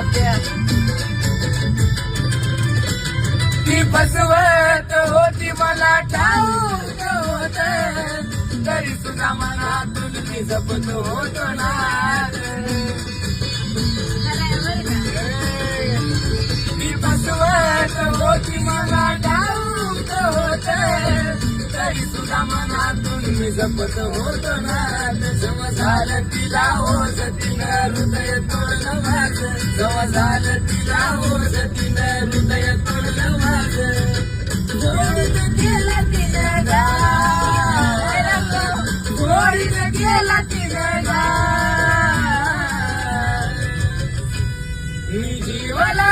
बाप्या ती बसवत होती मला ठाऊक होत तरी सुद्धा मनातून मी जपत होतो ना ती बसवत होती मला ठाऊक होत तरी सुद्धा मनातून मी जपत होतो ना जम झालं तिला होत तिला हृदय तोडलं. माझं झालं तिला तिनं हृदय तोडलं माझं. गेला तिनं गाय गेला तिनं गाय मी जीवाला